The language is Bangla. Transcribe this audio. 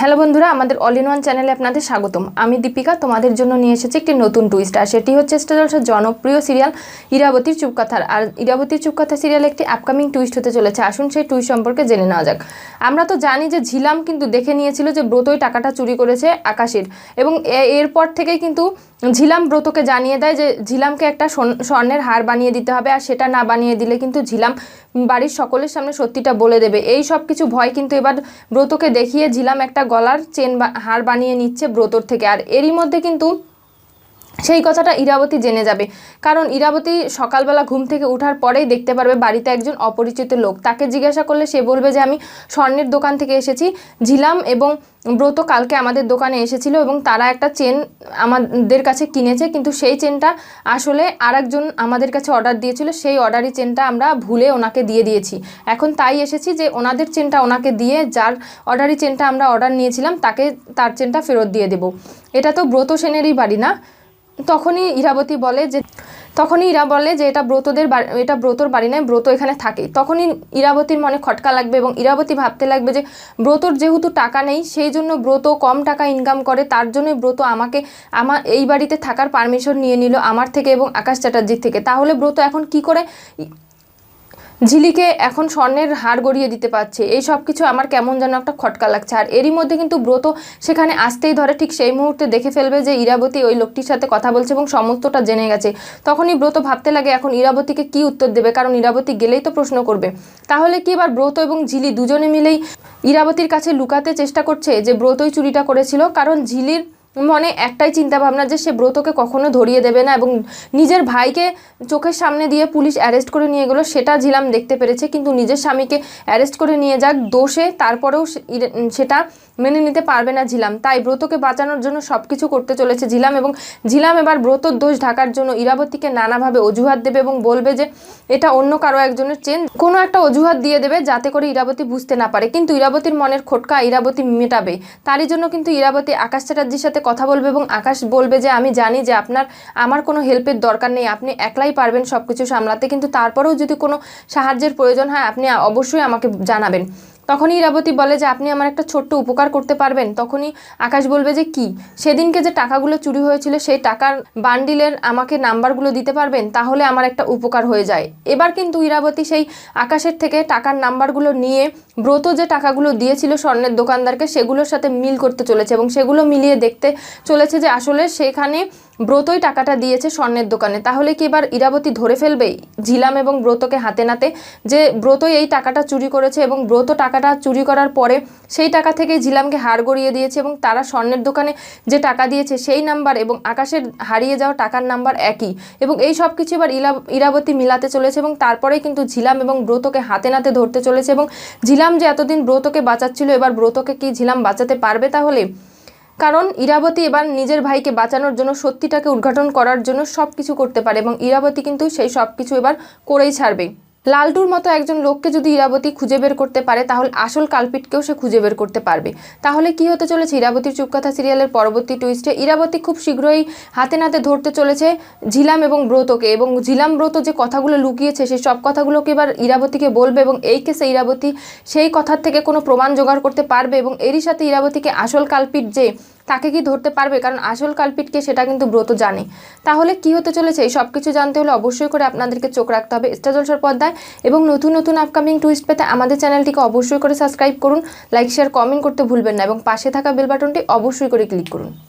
হ্যালো বন্ধুরা, আমাদের অল ইন ওয়ান চ্যানেলে আপনাদের স্বাগতম। আমি দীপিকা, তোমাদের জন্য নিয়ে এসেছি একটি নতুন টুইস্ট আর সেটি হচ্ছে স্টার জলসার জনপ্রিয় সিরিয়াল ইরাবতীর চুপকথার আর ইরাবতীর চুপকথা সিরিয়াল একটি আপকামিং টুইস্ট হতে চলেছে। আসুন সেই টুইস্ট সম্পর্কে জেনে নেওয়া যাক। আমরা তো জানি যে ঝিলাম কিন্তু দেখে নিয়েছিল যে ব্রতই টাকাটা চুরি করেছে আকাশের। এবং এরপর থেকেই কিন্তু ঝিলাম ব্রতকে জানিয়ে দেয় যে ঝিলামকে একটা স্বর্ণের হার বানিয়ে দিতে হবে। আর সেটা না বানিয়ে দিলে কিন্তু ঝিলাম বাড়ির সকলের সামনে সত্যিটা বলে দেবে। এই সব কিছু ভয় কিন্তু এবার ব্রতকে দেখিয়ে ঝিলাম একটা গলার চেন হার বানিয়ে নিচ্ছে ব্রতর থেকে। আর এরই মধ্যে কিন্তু সেই কথাটা ইরাবতী জেনে যাবে। কারণ ইরাবতী সকালবেলা ঘুম থেকে ওঠার পরেই দেখতে পারবে বাড়িতে একজন অপরিচিত লোক। তাকে জিজ্ঞাসা করলে সে বলবে যে, আমি স্বর্ণের দোকান থেকে এসেছি। ঝিলাম এবং ব্রত কালকে আমাদের দোকানে এসেছিল এবং তারা একটা চেন আমাদের কাছে কিনেছে। কিন্তু সেই চেনটা আসলে আরেকজন আমাদের কাছে অর্ডার দিয়েছিল। সেই অর্ডারি চেনটা আমরা ভুলে ওনাকে দিয়ে দিয়েছি। এখন তাই এসেছি যে, ওনাদের চেনটা ওনাকে দিয়ে যার অর্ডারি চেনটা আমরা অর্ডার নিয়েছিলাম, তাকে তার চেনটা ফেরত দিয়ে দেব। এটা তো ব্রত সেনেরই বাড়ি না? তখনই ইরাবতী বলে যে, তখনই ইরা বলে যে এটা ব্রতদের এটা ব্রতর বাড়ি নয়, ব্রত এখানে থাকে তখনই ইরাবতীর মনে খটকা লাগবে এবং ইরাবতী ভাবতে লাগবে যে, ব্রতর যেহেতু টাকা নেই, সেই জন্য ব্রত কম টাকা ইনকাম করে, তার জন্যই ব্রত আমাকে, আমার এই বাড়িতে থাকার পারমিশন নিয়ে নিল আমার থেকে এবং আকাশ চ্যাটার্জির থেকে। তাহলে ব্রত এখন কি করে ঝিলিকে এখন স্বর্ণের হার গড়িয়ে দিতে পারছে। এই সব কিছু আমার কেমন যেন একটা খটকা লাগছে। আর এরই মধ্যে কিন্তু ব্রত সেখানে আসতেই ধরে, ঠিক সেই মুহূর্তে দেখে ফেলবে যে ইরাবতী ওই লোকটির সাথে কথা বলছে এবং সমস্তটা জেনে গেছে। তখনই ব্রত ভাবতে লাগে এখন ইরাবতীকে কি উত্তর দেবে, কারণ ইরাবতী গেলেই তো প্রশ্ন করবে। তাহলে কি এবার ব্রত এবং ঝিলি দুজনে মিলেই ইরাবতীর কাছে লুকাতে চেষ্টা করছে যে ব্রতই চুরিটা করেছিল? কারণ ঝিলির মনে একটাই চিন্তা ভাবনা যে সে ব্রতকে কখনো ধরিয়ে দেবে না এবং নিজের ভাইকে চোখের সামনে দিয়ে পুলিশ অ্যারেস্ট করে নিয়ে গেলো, সেটা ঝিলাম দেখতে পেরেছে। কিন্তু নিজের স্বামীকে অ্যারেস্ট করে নিয়ে যাক, দোষে তারপরেও সেটা মেনে নিতে পারবে না ঝিলাম। তাই ব্রতকে বাঁচানোর জন্য সব কিছু করতে চলেছে ঝিলাম এবং ঝিলাম এবার ব্রতর দোষ ঢাকার জন্য ইরাবতীকে নানাভাবে অজুহাত দেবে এবং বলবে যে এটা অন্য কারও একজনের চেন। কোনো একটা অজুহাত দিয়ে দেবে যাতে করে ইরাবতী বুঝতে না পারে। কিন্তু ইরাবতীর মনের খোটকা ইরাবতী মেটাবে। তারই জন্য কিন্তু ইরাবতী আকাশ চ্যাটার্জির সাথে কথা বলবে এবং আকাশ বলবে যে, আমি জানি যে আপনার, আমার কোনো হেল্পের দরকার নেই। আপনি একলাই পারবেন সব কিছু সামলাতে। কিন্তু তারপরেও যদি কোনো সাহায্যের প্রয়োজন হয়, আপনি অবশ্যই আমাকে জানাবেন। তখনই ইরাবতী বলে যে, আপনি আমার একটা ছোট্ট উপকার করতে পারবেন। তখনই আকাশ বলবে যে, কি? সেদিনকে যে টাকাগুলো চুরি হয়েছিল, সেই টাকার বান্ডিলের আমাকে নাম্বারগুলো দিতে পারবেন? তাহলে আমার একটা উপকার হয়ে যায়। এবার কিন্তু ইরাবতী সেই আকাশের থেকে টাকার নাম্বারগুলো নিয়ে ব্রত যে টাকাগুলো দিয়েছিল স্বর্ণের দোকানদারকে, সেগুলোর সাথে মিল করতে চলেছে এবং সেগুলো মিলিয়ে দেখতে চলেছে যে, আসলে সেখানে ব্রতই টাকাটা দিয়েছে স্বর্ণের দোকানে। তাহলে কি এবার ইরাবতী ধরে ফেলবে? ঝিলাম এবং ব্রতকে হাতে নাতে যে ব্রতই এই টাকাটা চুরি করেছে এবং ব্রত টাকাটা চুরি করার পরে সেই টাকা থেকে ঝিলামকে হার গড়িয়ে দিয়েছে এবং তারা স্বর্ণের দোকানে যে টাকা দিয়েছে সেই নাম্বার এবং আকাশের হারিয়ে যাওয়া টাকার নাম্বার একই। এবং এই সব কিছু এবার ইলা ইরাবতী মিলাতে চলেছে এবং তারপরেই কিন্তু ঝিলাম এবং ব্রতকে হাতে নাতে ধরতে চলেছে এবং ঝিলাম যে এতদিন ব্রতকে বাঁচাচ্ছিল, এবার ব্রতকে কি ঝিলাম বাঁচাতে পারবে তাহলে? কারণ ইরাবতী এবার নিজের ভাইকে বাঁচানোর জন্য সত্যিটাকে উদ্ঘাটন করার জন্য সব কিছু করতে পারে এবং ইরাবতী কিন্তু সেই সব কিছু এবার করেই ছাড়বে লালটুর মতো একজন লোককে যদি ইরাবতী খুঁজে বের করতে পারে, তাহলে আসল কালপিটকেও সে খুঁজে বের করতে পারবে। তাহলে কি হতে চলেছে? ইরাবতীর চুপকথা সিরিয়ালের পরবর্তী টুইস্টে ইরাবতী খুব শীঘ্রই হাতে নাতে ধরতে চলেছে ঝিলাম এবং ব্রতকে, এবং ঝিলাম ব্রত যে কথাগুলো লুকিয়েছে সেই সব কথাগুলোকে এবার ইরাবতীকে বলবে এবং এই কেসে ইরাবতী সেই কথার থেকে কোনো প্রমাণ জোগাড় করতে পারবে এবং এরই সাথে ইরাবতীকে আসল কালপিট যে, তাকে কি ধরতে পারবে? কারণ আসল কালপিটকে সেটা কিন্তু ব্রত জানে। তাহলে কি হতে চলেছে? এই সব কিছু জানতে হলে অবশ্যই করে আপনাদেরকে চোখ রাখতে হবে। স্টার জলসার পর্দায় এবং নতুন নতুন আপকামিং টুইস্ট পেতে আমাদের চ্যানেলটিকে অবশ্যই করে সাবস্ক্রাইব করুন লাইক শেয়ার কমেন্ট করতে ভুলবেন না এবং পাশে থাকা বেল বাটনটি অবশ্যই করে ক্লিক করুন।